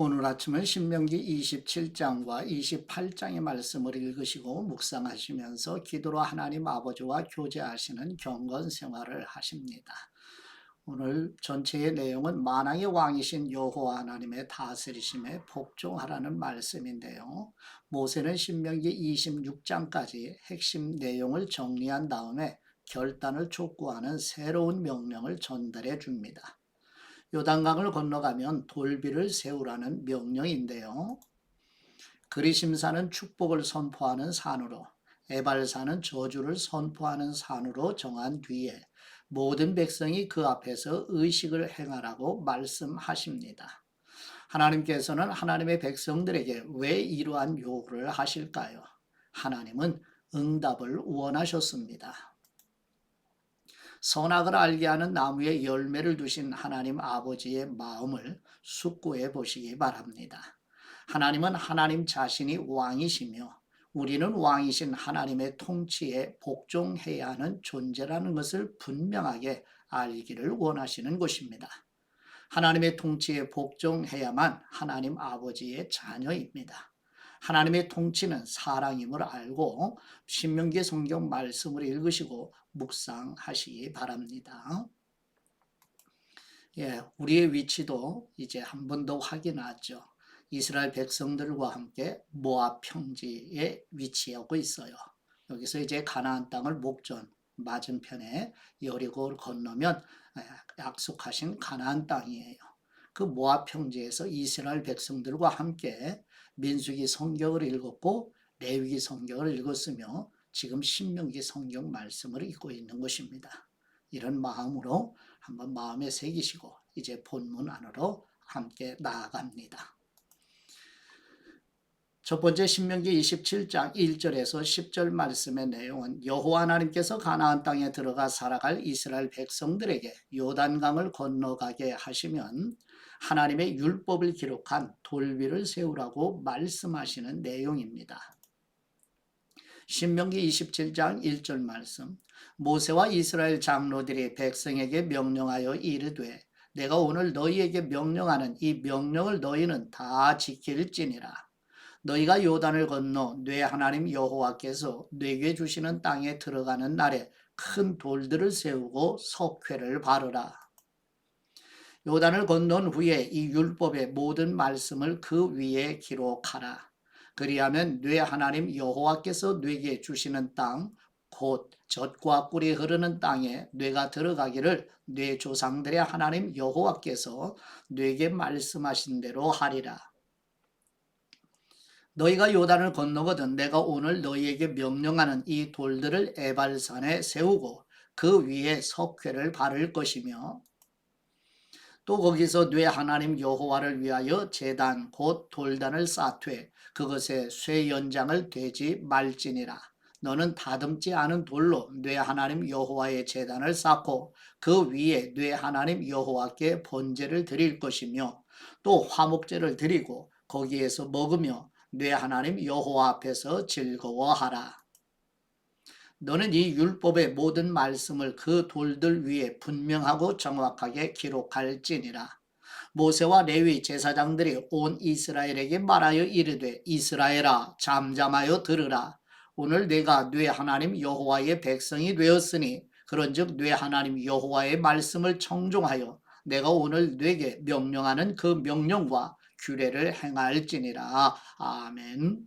오늘 아침은 신명기 27장과 28장의 말씀을 읽으시고 묵상하시면서 기도로 하나님 아버지와 교제하시는 경건 생활을 하십니다. 오늘 전체의 내용은 만왕의 왕이신 여호와 하나님의 다스리심에 복종하라는 말씀인데요. 모세는 신명기 26장까지 핵심 내용을 정리한 다음에 결단을 촉구하는 새로운 명령을 전달해 줍니다. 요단강을 건너가면 돌비를 세우라는 명령인데요. 그리심산은 축복을 선포하는 산으로, 에발산은 저주를 선포하는 산으로 정한 뒤에 모든 백성이 그 앞에서 의식을 행하라고 말씀하십니다. 하나님께서는 하나님의 백성들에게 왜 이러한 요구를 하실까요? 하나님은 응답을 원하셨습니다. 선악을 알게 하는 나무에 열매를 두신 하나님 아버지의 마음을 숙고해 보시기 바랍니다. 하나님은 하나님 자신이 왕이시며 우리는 왕이신 하나님의 통치에 복종해야 하는 존재라는 것을 분명하게 알기를 원하시는 것입니다. 하나님의 통치에 복종해야만 하나님 아버지의 자녀입니다. 하나님의 통치는 사랑임을 알고 신명기 성경 말씀을 읽으시고 묵상하시기 바랍니다. 예, 우리의 위치도 이제 한 번 더 확인하죠. 이스라엘 백성들과 함께 모압 평지에 위치하고 있어요. 여기서 이제 가나안 땅을 목전 맞은편에 여리고를 건너면 약속하신 가나안 땅이에요. 그 모압 평지에서 이스라엘 백성들과 함께 민수기 성경을 읽었고 레위기 성경을 읽었으며 지금 신명기 성경 말씀을 읽고 있는 것입니다. 이런 마음으로 한번 마음에 새기시고 이제 본문 안으로 함께 나아갑니다. 첫 번째 신명기 27장 1절에서 10절 말씀의 내용은 여호와 하나님께서 가나안 땅에 들어가 살아갈 이스라엘 백성들에게 요단강을 건너가게 하시면 하나님의 율법을 기록한 돌비를 세우라고 말씀하시는 내용입니다. 신명기 27장 1절 말씀. 모세와 이스라엘 장로들이 백성에게 명령하여 이르되 내가 오늘 너희에게 명령하는 이 명령을 너희는 다 지킬지니라. 너희가 요단을 건너 뇌 하나님 여호와께서 뇌게 주시는 땅에 들어가는 날에 큰 돌들을 세우고 석회를 바르라. 요단을 건넌 후에 이 율법의 모든 말씀을 그 위에 기록하라 그리하면 뇌 하나님 여호와께서 뇌게 주시는 땅 곧 젖과 꿀이 흐르는 땅에 뇌가 들어가기를 뇌 조상들의 하나님 여호와께서 뇌게 말씀하신 대로 하리라. 너희가 요단을 건너거든 내가 오늘 너희에게 명령하는 이 돌들을 에발산에 세우고 그 위에 석회를 바를 것이며 또 거기서 뇌 하나님 여호와를 위하여 제단 곧 돌단을 쌓되 그것에 쇠 연장을 되지 말지니라. 너는 다듬지 않은 돌로 뇌 하나님 여호와의 제단을 쌓고 그 위에 뇌 하나님 여호와께 번제를 드릴 것이며 또 화목제를 드리고 거기에서 먹으며 뇌 하나님 여호와 앞에서 즐거워하라. 너는 이 율법의 모든 말씀을 그 돌들 위에 분명하고 정확하게 기록할지니라. 모세와 레위 제사장들이 온 이스라엘에게 말하여 이르되 이스라엘아 잠잠하여 들으라. 오늘 내가 뇌 하나님 여호와의 백성이 되었으니 그런즉 뇌 하나님 여호와의 말씀을 청종하여 내가 오늘 뇌게 명령하는 그 명령과 규례를 행할지니라. 아멘.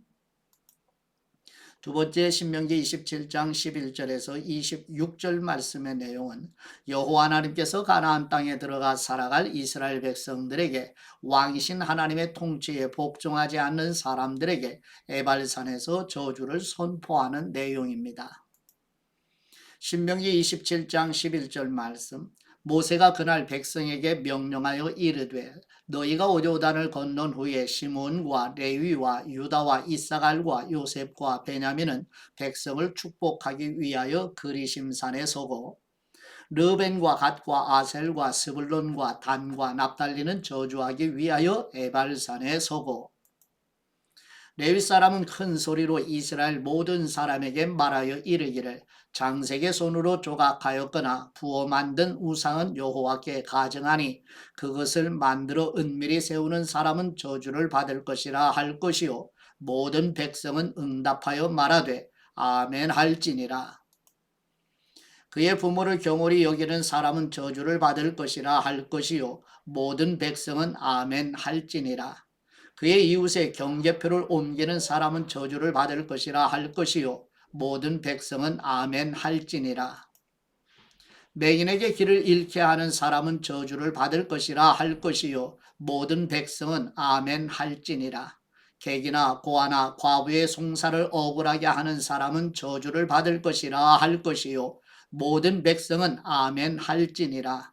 두 번째 신명기 27장 11절에서 26절 말씀의 내용은 여호와 하나님께서 가나안 땅에 들어가 살아갈 이스라엘 백성들에게 왕이신 하나님의 통치에 복종하지 않는 사람들에게 에발산에서 저주를 선포하는 내용입니다. 신명기 27장 11절 말씀 모세가 그날 백성에게 명령하여 이르되 너희가 오조단을 건넌 후에 시몬과 레위와 유다와 이사갈과 요셉과 베냐민은 백성을 축복하기 위하여 그리심산에 서고 르벤과 갓과 아셀과 스불론과 단과 납달리는 저주하기 위하여 에발산에 서고 레위 사람은 큰 소리로 이스라엘 모든 사람에게 말하여 이르기를 장색의 손으로 조각하였거나 부어 만든 우상은 여호와께 가정하니 그것을 만들어 은밀히 세우는 사람은 저주를 받을 것이라 할 것이요. 모든 백성은 응답하여 말하되 아멘 할지니라. 그의 부모를 경홀히 여기는 사람은 저주를 받을 것이라 할 것이요. 모든 백성은 아멘 할지니라 그의 이웃의 경계표를 옮기는 사람은 저주를 받을 것이라 할 것이요 모든 백성은 아멘 할지니라. 맹인에게 길을 잃게 하는 사람은 저주를 받을 것이라 할 것이요 모든 백성은 아멘 할지니라. 객이나 고아나 과부의 송사를 억울하게 하는 사람은 저주를 받을 것이라 할 것이요 모든 백성은 아멘 할지니라.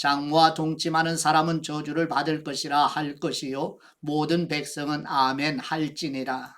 장모와 동침하는 사람은 저주를 받을 것이라 할 것이요 모든 백성은 아멘 할지니라.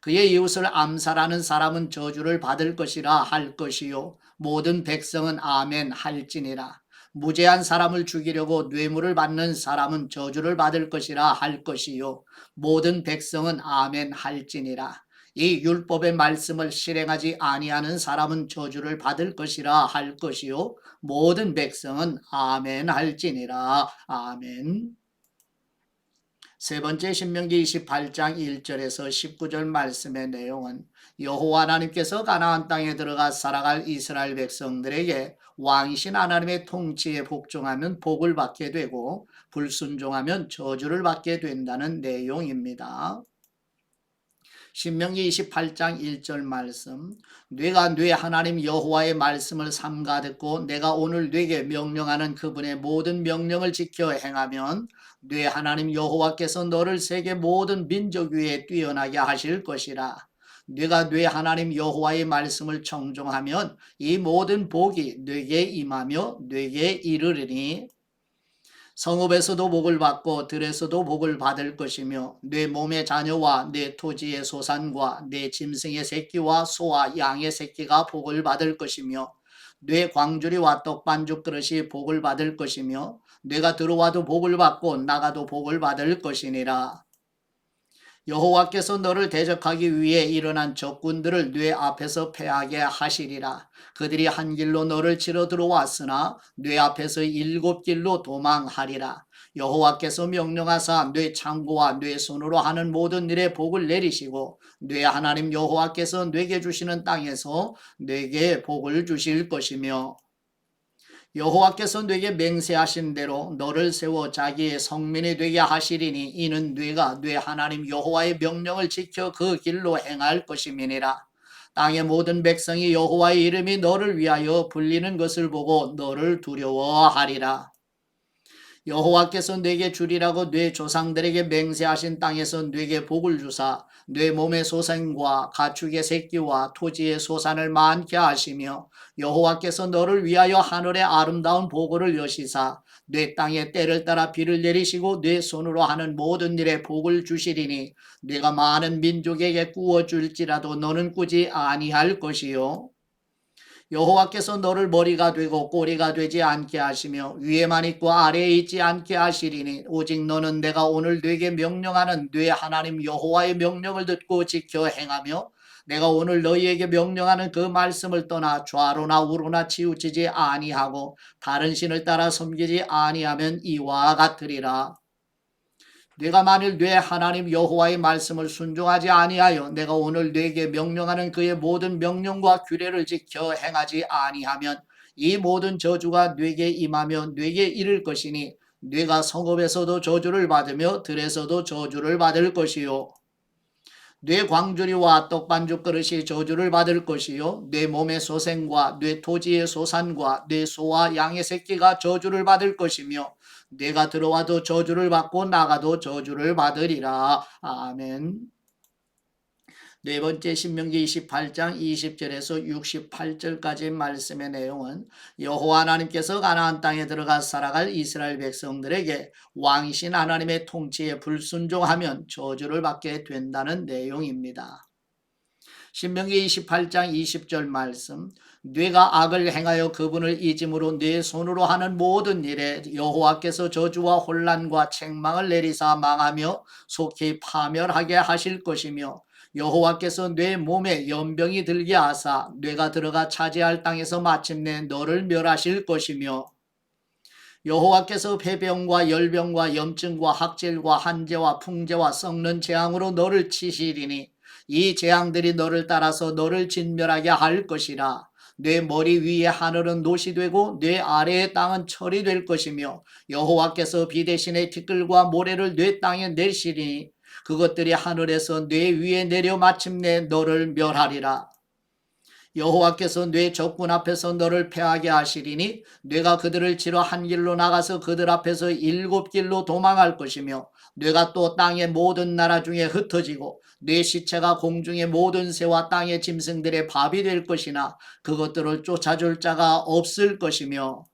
그의 이웃을 암살하는 사람은 저주를 받을 것이라 할 것이요 모든 백성은 아멘 할지니라. 무죄한 사람을 죽이려고 뇌물을 받는 사람은 저주를 받을 것이라 할 것이요 모든 백성은 아멘 할지니라. 이 율법의 말씀을 실행하지 아니하는 사람은 저주를 받을 것이라 할 것이요 모든 백성은 아멘 할지니라. 아멘. 세 번째 신명기 28장 1절에서 19절 말씀의 내용은 여호와 하나님께서 가나안 땅에 들어가 살아갈 이스라엘 백성들에게 왕이신 하나님의 통치에 복종하면 복을 받게 되고 불순종하면 저주를 받게 된다는 내용입니다. 신명기 28장 1절 말씀 뇌가 뇌 하나님 여호와의 말씀을 삼가 듣고 내가 오늘 뇌게 명령하는 그분의 모든 명령을 지켜 행하면 뇌 하나님 여호와께서 너를 세계 모든 민족 위에 뛰어나게 하실 것이라. 네가 뇌 하나님 여호와의 말씀을 청종하면 이 모든 복이 뇌게 임하며 뇌게 이르리니 성읍에서도 복을 받고 들에서도 복을 받을 것이며 내 몸의 자녀와 내 토지의 소산과 내 짐승의 새끼와 소와 양의 새끼가 복을 받을 것이며 뇌 광주리와 떡반죽 그릇이 복을 받을 것이며 내가 들어와도 복을 받고 나가도 복을 받을 것이니라. 여호와께서 너를 대적하기 위해 일어난 적군들을 뇌 앞에서 패하게 하시리라. 그들이 한 길로 너를 치러 들어왔으나 뇌 앞에서 일곱 길로 도망하리라. 여호와께서 명령하사 뇌 창고와 뇌 손으로 하는 모든 일에 복을 내리시고 뇌 하나님 여호와께서 뇌게 주시는 땅에서 뇌게 복을 주실 것이며 여호와께서 네게 맹세하신 대로 너를 세워 자기의 성민이 되게 하시리니 이는 네가 네 하나님 여호와의 명령을 지켜 그 길로 행할 것임이니라. 땅의 모든 백성이 여호와의 이름이 너를 위하여 불리는 것을 보고 너를 두려워하리라. 여호와께서 네게 주리라고 네 조상들에게 맹세하신 땅에서 네게 복을 주사 네 몸의 소생과 가축의 새끼와 토지의 소산을 많게 하시며 여호와께서 너를 위하여 하늘의 아름다운 보고를 여시사 내 땅에 때를 따라 비를 내리시고 내 손으로 하는 모든 일에 복을 주시리니 네가 많은 민족에게 구워 줄지라도 너는 꾸지 아니할 것이요 여호와께서 너를 머리가 되고 꼬리가 되지 않게 하시며 위에만 있고 아래에 있지 않게 하시리니 오직 너는 내가 오늘 네게 명령하는 네 하나님 여호와의 명령을 듣고 지켜 행하며 내가 오늘 너희에게 명령하는 그 말씀을 떠나 좌로나 우로나 치우치지 아니하고 다른 신을 따라 섬기지 아니하면 이와 같으리라. 내가 만일 뇌 하나님 여호와의 말씀을 순종하지 아니하여 내가 오늘 네게 명령하는 그의 모든 명령과 규례를 지켜 행하지 아니하면 이 모든 저주가 뇌게 임하며 뇌게 이를 것이니 뇌가 성읍에서도 저주를 받으며 들에서도 저주를 받을 것이요. 뇌 광주리와 떡반죽 그릇이 저주를 받을 것이요. 뇌 몸의 소생과 뇌 토지의 소산과 뇌 소와 양의 새끼가 저주를 받을 것이며 내가 들어와도 저주를 받고 나가도 저주를 받으리라. 아멘. 네 번째 신명기 28장 20절에서 68절까지 말씀의 내용은 여호와 하나님께서 가나안 땅에 들어가 살아갈 이스라엘 백성들에게 왕이신 하나님의 통치에 불순종하면 저주를 받게 된다는 내용입니다. 신명기 28장 20절 말씀 뇌가 악을 행하여 그분을 잊음으로 내 손으로 하는 모든 일에 여호와께서 저주와 혼란과 책망을 내리사 망하며 속히 파멸하게 하실 것이며 여호와께서 내 몸에 연병이 들게 하사 뇌가 들어가 차지할 땅에서 마침내 너를 멸하실 것이며 여호와께서 폐병과 열병과 염증과 학질과 한재와 풍재와 썩는 재앙으로 너를 치시리니 이 재앙들이 너를 따라서 너를 진멸하게 할 것이라 내 머리 위에 하늘은 노시 되고 내 아래의 땅은 철이 될 것이며 여호와께서 비 대신에 티끌과 모래를 내 땅에 내시리니 그것들이 하늘에서 뇌 위에 내려 마침내 너를 멸하리라. 여호와께서 뇌 적군 앞에서 너를 패하게 하시리니 뇌가 그들을 치러 한 길로 나가서 그들 앞에서 일곱 길로 도망할 것이며 뇌가 또 땅의 모든 나라 중에 흩어지고 뇌 시체가 공중의 모든 새와 땅의 짐승들의 밥이 될 것이나 그것들을 쫓아줄 자가 없을 것이며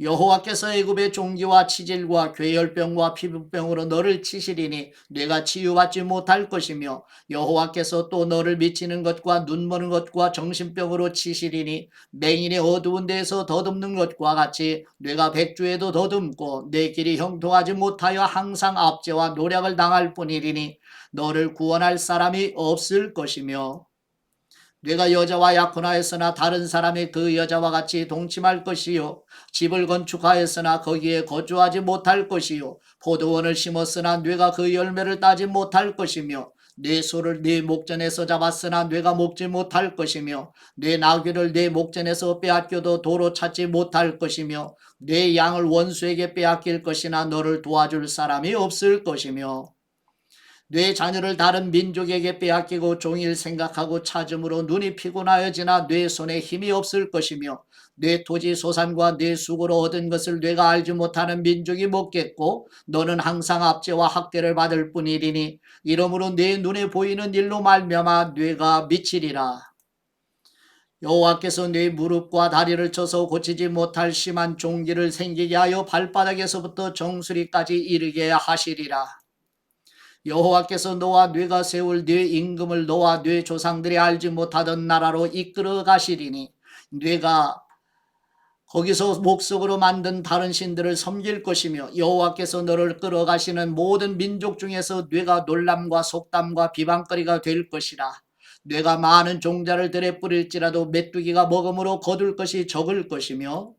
여호와께서 애굽의 종기와 치질과 괴혈병과 피부병으로 너를 치시리니 뇌가 치유받지 못할 것이며 여호와께서 또 너를 미치는 것과 눈머는 것과 정신병으로 치시리니 맹인의 어두운 데에서 더듬는 것과 같이 뇌가 백주에도 더듬고 내 길이 형통하지 못하여 항상 압제와 노력을 당할 뿐이리니 너를 구원할 사람이 없을 것이며 뇌가 여자와 약혼하였으나 다른 사람이 그 여자와 같이 동침할 것이요 집을 건축하였으나 거기에 거주하지 못할 것이요 포도원을 심었으나 뇌가 그 열매를 따지 못할 것이며 내 소를 네 목전에서 잡았으나 뇌가 먹지 못할 것이며 내 나귀를 네 목전에서 빼앗겨도 도로 찾지 못할 것이며 내 양을 원수에게 빼앗길 것이나 너를 도와줄 사람이 없을 것이며 뇌 자녀를 다른 민족에게 빼앗기고 종일 생각하고 찾음으로 눈이 피곤하여지나 뇌 손에 힘이 없을 것이며 뇌 토지 소산과 뇌 수고로 얻은 것을 뇌가 알지 못하는 민족이 먹겠고 너는 항상 압제와 학대를 받을 뿐이리니 이러므로 내 눈에 보이는 일로 말미암아 뇌가 미치리라. 여호와께서 네 무릎과 다리를 쳐서 고치지 못할 심한 종기를 생기게 하여 발바닥에서부터 정수리까지 이르게 하시리라. 여호와께서 너와 뇌가 세울 뇌 임금을 너와 뇌 조상들이 알지 못하던 나라로 이끌어 가시리니 뇌가 거기서 목석으로 만든 다른 신들을 섬길 것이며 여호와께서 너를 끌어가시는 모든 민족 중에서 뇌가 놀람과 속담과 비방거리가 될 것이라. 뇌가 많은 종자를 들에 뿌릴지라도 메뚜기가 먹음으로 거둘 것이 적을 것이며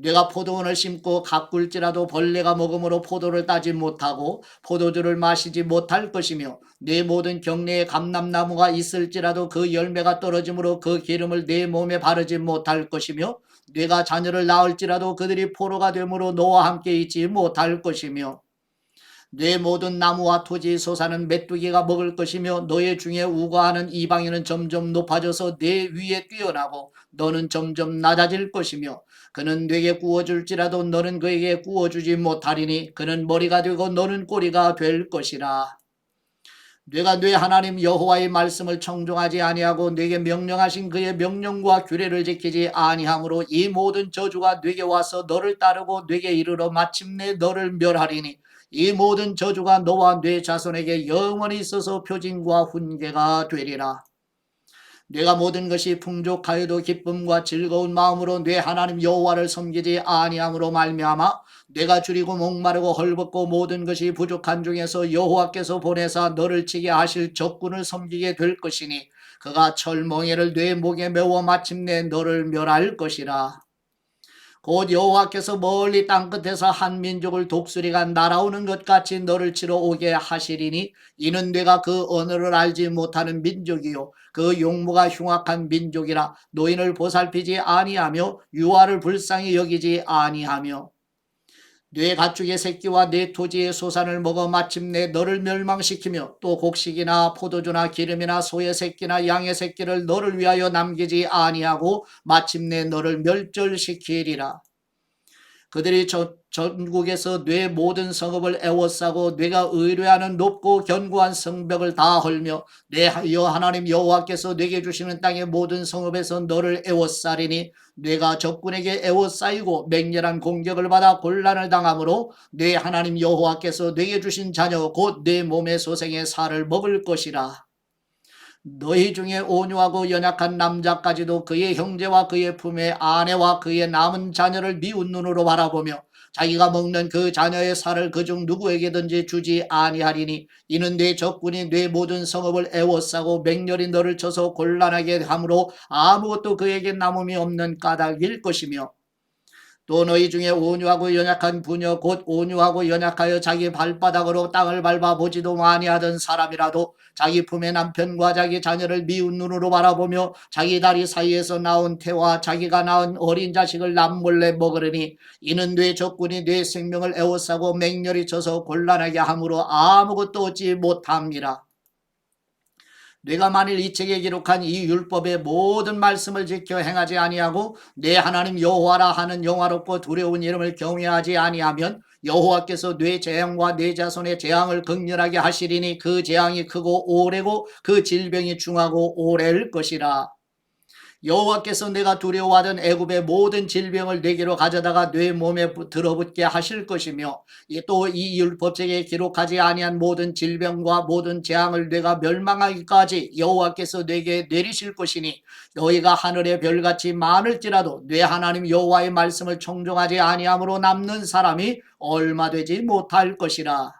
내가 포도원을 심고 가꿀지라도 벌레가 먹음으로 포도를 따지 못하고 포도주를 마시지 못할 것이며 내 모든 경내에 감람나무가 있을지라도 그 열매가 떨어짐으로 그 기름을 내 몸에 바르지 못할 것이며 내가 자녀를 낳을지라도 그들이 포로가 되므로 너와 함께 있지 못할 것이며 내 모든 나무와 토지 소사는 메뚜기가 먹을 것이며 너의 중에 우거하는 이방인은 점점 높아져서 내 위에 뛰어나고 너는 점점 낮아질 것이며 그는 내게 구워줄지라도 너는 그에게 구워주지 못하리니 그는 머리가 되고 너는 꼬리가 될 것이라. 내가 네 하나님 여호와의 말씀을 청종하지 아니하고 내게 명령하신 그의 명령과 규례를 지키지 아니함으로 이 모든 저주가 네게 와서 너를 따르고 네게 이르러 마침내 너를 멸하리니 이 모든 저주가 너와 네 자손에게 영원히 있어서 표징과 훈계가 되리라. 내가 모든 것이 풍족하여도 기쁨과 즐거운 마음으로 내 하나님 여호와를 섬기지 아니함으로 말미암아 내가 줄이고 목마르고 헐벗고 모든 것이 부족한 중에서 여호와께서 보내사 너를 치게 하실 적군을 섬기게 될 것이니 그가 철멍에를 내 목에 메워 마침내 너를 멸할 것이라. 곧 여호와께서 멀리 땅끝에서 한 민족을 독수리가 날아오는 것 같이 너를 치러 오게 하시리니 이는 내가 그 언어를 알지 못하는 민족이요. 그 용모가 흉악한 민족이라 노인을 보살피지 아니하며 유아를 불쌍히 여기지 아니하며 뇌 가축의 새끼와 내 토지의 소산을 먹어 마침내 너를 멸망시키며 또 곡식이나 포도주나 기름이나 소의 새끼나 양의 새끼를 너를 위하여 남기지 아니하고 마침내 너를 멸절시키리라. 그들이 저 전국에서 뇌 모든 성읍을 애워싸고 뇌가 의뢰하는 높고 견고한 성벽을 다 헐며 내여 하나님 여호와께서 내게 주시는 땅의 모든 성읍에서 너를 애워싸리니 뇌가 적군에게 애워싸이고 맹렬한 공격을 받아 곤란을 당하므로 내 하나님 여호와께서 내게 주신 자녀 곧내 몸의 소생의 살을 먹을 것이라. 너희 중에 온유하고 연약한 남자까지도 그의 형제와 그의 품의 아내와 그의 남은 자녀를 미운 눈으로 바라보며 자기가 먹는 그 자녀의 살을 그중 누구에게든지 주지 아니하리니 이는 내 적군이 내 모든 성읍을 애워싸고 맹렬히 너를 쳐서 곤란하게 함으로 아무것도 그에게 남음이 없는 까닭일 것이며 또 너희 중에 온유하고 연약한 부녀 곧 온유하고 연약하여 자기 발바닥으로 땅을 밟아 보지도 아니하던 사람이라도 자기 품의 남편과 자기 자녀를 미운 눈으로 바라보며 자기 다리 사이에서 나온 태와 자기가 낳은 어린 자식을 남몰래 먹으려니 이는 뇌 적군이 뇌 생명을 애워싸고 맹렬히 쳐서 곤란하게 함으로 아무것도 얻지 못함이라. 내가 만일 이 책에 기록한 이 율법의 모든 말씀을 지켜 행하지 아니하고 내 하나님 여호와라 하는 영화롭고 두려운 이름을 경외하지 아니하면 여호와께서 내 재앙과 내 자손의 재앙을 극렬하게 하시리니 그 재앙이 크고 오래고 그 질병이 중하고 오래일 것이라. 여호와께서 내가 두려워하던 애굽의 모든 질병을 내게로 가져다가 내 몸에 들어붙게 하실 것이며 또 이 율법책에 기록하지 아니한 모든 질병과 모든 재앙을 내가 멸망하기까지 여호와께서 내게 내리실 것이니 너희가 하늘의 별같이 많을지라도 내 하나님 여호와의 말씀을 청종하지 아니함으로 남는 사람이 얼마 되지 못할 것이라.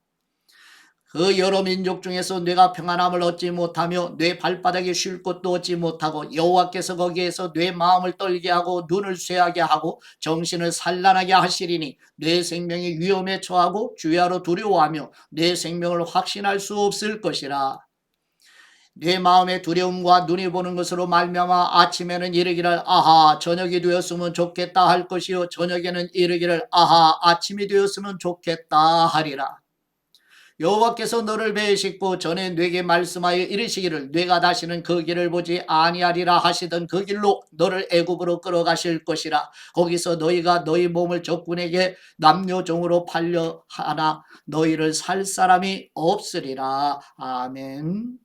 그 여러 민족 중에서 뇌가 평안함을 얻지 못하며 뇌 발바닥에 쉴 곳도 얻지 못하고 여호와께서 거기에서 뇌 마음을 떨게 하고 눈을 쇠하게 하고 정신을 산란하게 하시리니 뇌 생명이 위험에 처하고 주야로 두려워하며 뇌 생명을 확신할 수 없을 것이라. 내 마음의 두려움과 눈이 보는 것으로 말미암아 아침에는 이르기를 아하 저녁이 되었으면 좋겠다 할 것이요 저녁에는 이르기를 아하 아침이 되었으면 좋겠다 하리라. 여호와께서 너를 배이시고 전에 내게 말씀하여 이르시기를 내가 다시는 그 길을 보지 아니하리라 하시던 그 길로 너를 애굽으로 끌어가실 것이라 거기서 너희가 너희 몸을 적군에게 남녀 종으로 팔려 하나 너희를 살 사람이 없으리라 아멘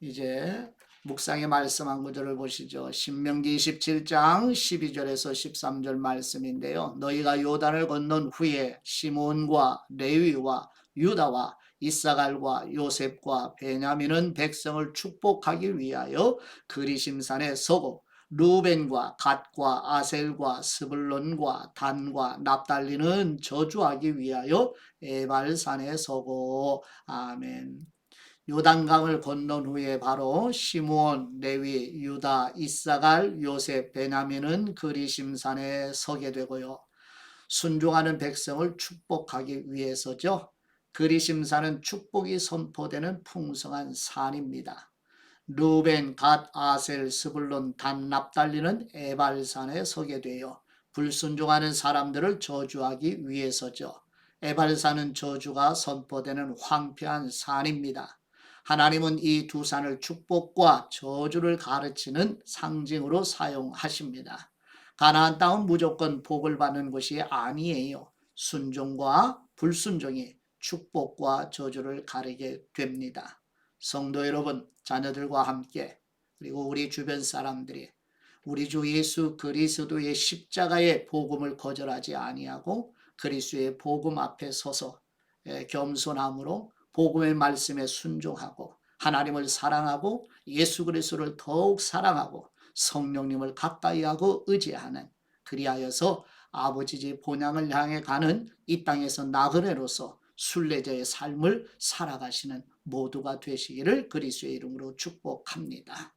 이제 묵상의 말씀 한 구절을 보시죠. 신명기 27장 12절에서 13절 말씀인데요. 너희가 요단을 건넌 후에 시몬과 레위와 유다와 이사갈과 요셉과 베냐민은 백성을 축복하기 위하여 그리심산에 서고 루벤과 갓과 아셀과 스불론과 단과 납달리는 저주하기 위하여 에발산에 서고 아멘. 요단강을 건넌 후에 바로 시므온, 레위, 유다, 이사갈, 요셉, 베냐민은 그리심산에 서게 되고요. 순종하는 백성을 축복하기 위해서죠. 그리심산은 축복이 선포되는 풍성한 산입니다. 루벤, 갓, 아셀, 스불론, 단, 납달리는 에발산에 서게 되어 불순종하는 사람들을 저주하기 위해서죠. 에발산은 저주가 선포되는 황폐한 산입니다. 하나님은 이 두 산을 축복과 저주를 가르치는 상징으로 사용하십니다. 가나안 땅은 무조건 복을 받는 것이 아니에요. 순종과 불순종이 축복과 저주를 가리게 됩니다. 성도 여러분, 자녀들과 함께 그리고 우리 주변 사람들이 우리 주 예수 그리스도의 십자가의 복음을 거절하지 아니하고 그리스도의 복음 앞에 서서 겸손함으로 복음의 말씀에 순종하고 하나님을 사랑하고 예수 그리스도를 더욱 사랑하고 성령님을 가까이 하고 의지하는 그리하여서 아버지 집 본향을 향해 가는 이 땅에서 나그네로서 순례자의 삶을 살아가시는 모두가 되시기를 그리스도의 이름으로 축복합니다.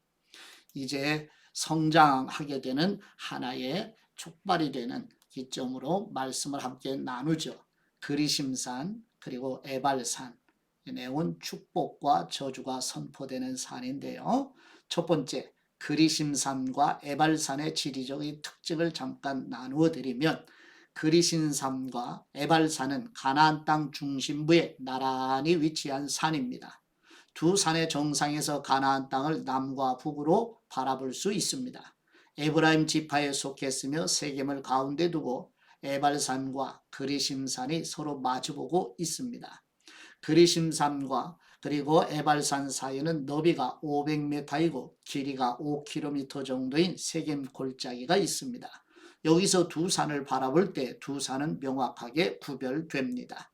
이제 성장하게 되는 하나의 촉발이 되는 기점으로 말씀을 함께 나누죠. 그리심산 그리고 에발산 이 내용은 축복과 저주가 선포되는 산인데요. 첫 번째, 그리심산과 에발산의 지리적인 특징을 잠깐 나누어 드리면 그리신 산과 에발산은 가나안 땅 중심부에 나란히 위치한 산입니다. 두 산의 정상에서 가나안 땅을 남과 북으로 바라볼 수 있습니다. 에브라임 지파에 속했으며 세겜을 가운데 두고 에발산과 그리심산이 서로 마주보고 있습니다. 그리심산과 그리고 에발산 사이에는 너비가 500m이고 길이가 5km 정도인 세겜 골짜기가 있습니다. 여기서 두 산을 바라볼 때 두 산은 명확하게 구별됩니다.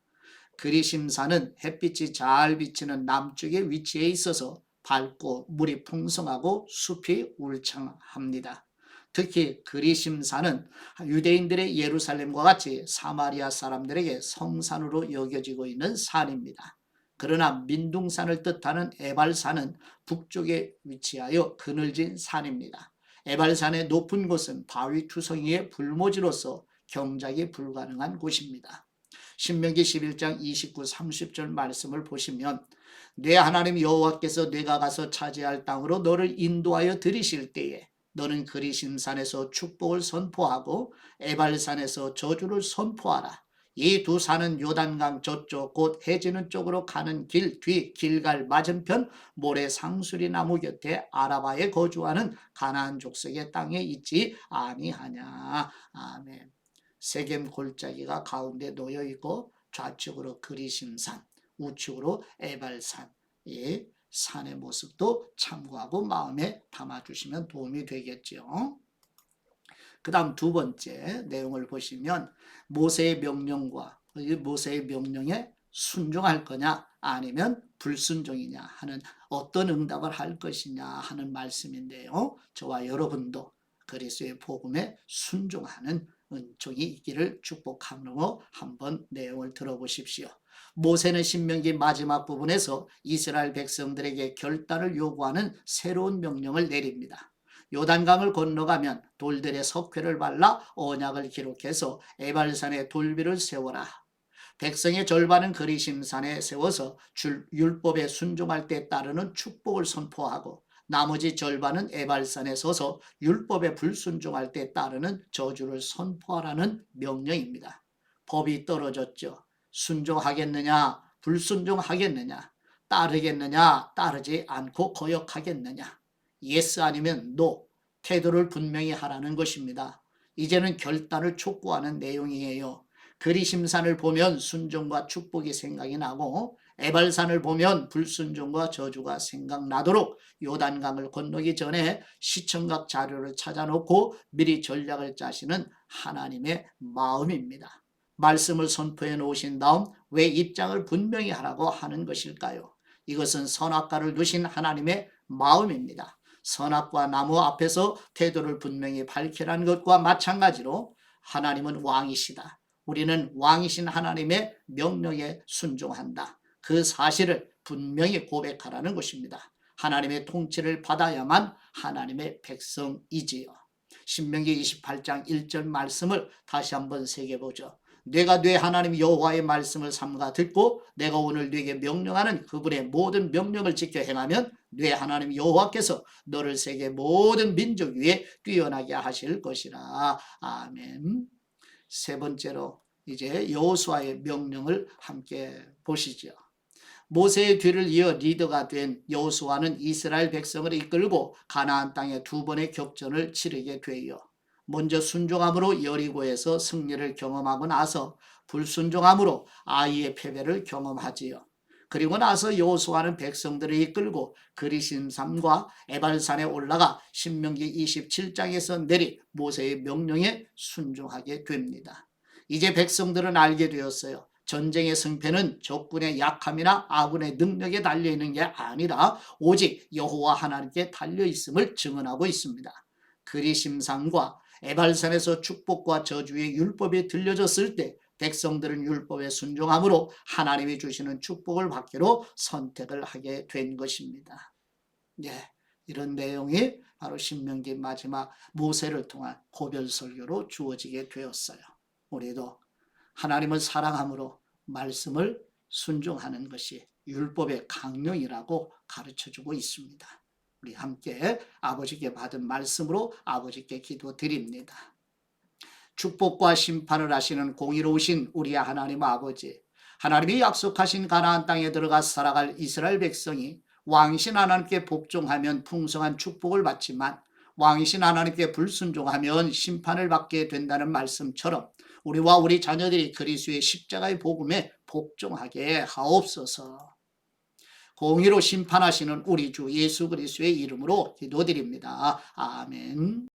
그리심산은 햇빛이 잘 비치는 남쪽에 위치해 있어서 밝고 물이 풍성하고 숲이 울창합니다. 특히 그리심산은 유대인들의 예루살렘과 같이 사마리아 사람들에게 성산으로 여겨지고 있는 산입니다. 그러나 민둥산을 뜻하는 에발산은 북쪽에 위치하여 그늘진 산입니다. 에발산의 높은 곳은 바위 투성이의 불모지로서 경작이 불가능한 곳입니다. 신명기 11장 29, 30절 말씀을 보시면 내 하나님 여호와께서 내가 가서 차지할 땅으로 너를 인도하여 들이실 때에 너는 그리심산에서 축복을 선포하고 에발산에서 저주를 선포하라. 이 두 산은 요단강 저쪽 곧 해지는 쪽으로 가는 길 뒤 길갈 맞은편 모래 상수리 나무 곁에 아라바에 거주하는 가나안 족속의 땅에 있지 아니하냐. 아멘. 세겜 골짜기가 가운데 놓여 있고 좌측으로 그리심산, 우측으로 에발산. 이 산의 모습도 참고하고 마음에 담아 주시면 도움이 되겠죠. 그 다음 두 번째 내용을 보시면 모세의 명령과 이 모세의 명령에 순종할 거냐 아니면 불순종이냐 하는 어떤 응답을 할 것이냐 하는 말씀인데요. 저와 여러분도 그리스도의 복음에 순종하는 은총이 있기를 축복함으로 한번 내용을 들어보십시오. 모세는 신명기 마지막 부분에서 이스라엘 백성들에게 결단을 요구하는 새로운 명령을 내립니다. 요단강을 건너가면 돌들의 석회를 발라 언약을 기록해서 에발산에 돌비를 세워라. 백성의 절반은 그리심산에 세워서 줄, 율법에 순종할 때 따르는 축복을 선포하고 나머지 절반은 에발산에 서서 율법에 불순종할 때 따르는 저주를 선포하라는 명령입니다. 법이 떨어졌죠. 순종하겠느냐, 불순종하겠느냐, 따르겠느냐, 따르지 않고 거역하겠느냐. 예스 아니면 노, 태도를 분명히 하라는 것입니다. 이제는 결단을 촉구하는 내용이에요. 그리심산을 보면 순종과 축복이 생각이 나고 에발산을 보면 불순종과 저주가 생각나도록 요단강을 건너기 전에 시청각 자료를 찾아놓고 미리 전략을 짜시는 하나님의 마음입니다. 말씀을 선포해 놓으신 다음 왜 입장을 분명히 하라고 하는 것일까요? 이것은 선악과를 두신 하나님의 마음입니다. 선악과 나무 앞에서 태도를 분명히 밝히라는 것과 마찬가지로 하나님은 왕이시다. 우리는 왕이신 하나님의 명령에 순종한다. 그 사실을 분명히 고백하라는 것입니다. 하나님의 통치를 받아야만 하나님의 백성이지요. 신명기 28장 1절 말씀을 다시 한번 새겨보죠. 내가 네 하나님 여호와의 말씀을 삼가 듣고 내가 오늘 네게 명령하는 그분의 모든 명령을 지켜 행하면 네 하나님 여호와께서 너를 세계 모든 민족 위에 뛰어나게 하실 것이라. 아멘. 세 번째로 이제 여호수아의 명령을 함께 보시죠. 모세의 뒤를 이어 리더가 된 여호수아는 이스라엘 백성을 이끌고 가나안 땅에 두 번의 격전을 치르게 되어 먼저 순종함으로 여리고에서 승리를 경험하고 나서 불순종함으로 아이의 패배를 경험하지요. 그리고 나서 여호수아는 백성들을 이끌고 그리심산과 에발산에 올라가 신명기 27장에서 내린 모세의 명령에 순종하게 됩니다. 이제 백성들은 알게 되었어요. 전쟁의 승패는 적군의 약함이나 아군의 능력에 달려 있는 게 아니라 오직 여호와 하나님께 달려 있음을 증언하고 있습니다. 그리심산과 에발산에서 축복과 저주의 율법이 들려졌을 때 백성들은 율법에 순종함으로 하나님이 주시는 축복을 받기로 선택을 하게 된 것입니다. 예, 이런 내용이 바로 신명기 마지막 모세를 통한 고별 설교로 주어지게 되었어요. 우리도 하나님을 사랑함으로 말씀을 순종하는 것이 율법의 강령이라고 가르쳐 주고 있습니다. 우리 함께 아버지께 받은 말씀으로 아버지께 기도드립니다. 축복과 심판을 하시는 공의로우신 우리 하나님 아버지, 하나님이 약속하신 가나안 땅에 들어가 살아갈 이스라엘 백성이 왕이신 하나님께 복종하면 풍성한 축복을 받지만 왕이신 하나님께 불순종하면 심판을 받게 된다는 말씀처럼 우리와 우리 자녀들이 그리스도의 십자가의 복음에 복종하게 하옵소서. 공의로 심판하시는 우리 주 예수 그리스도의 이름으로 기도드립니다. 아멘.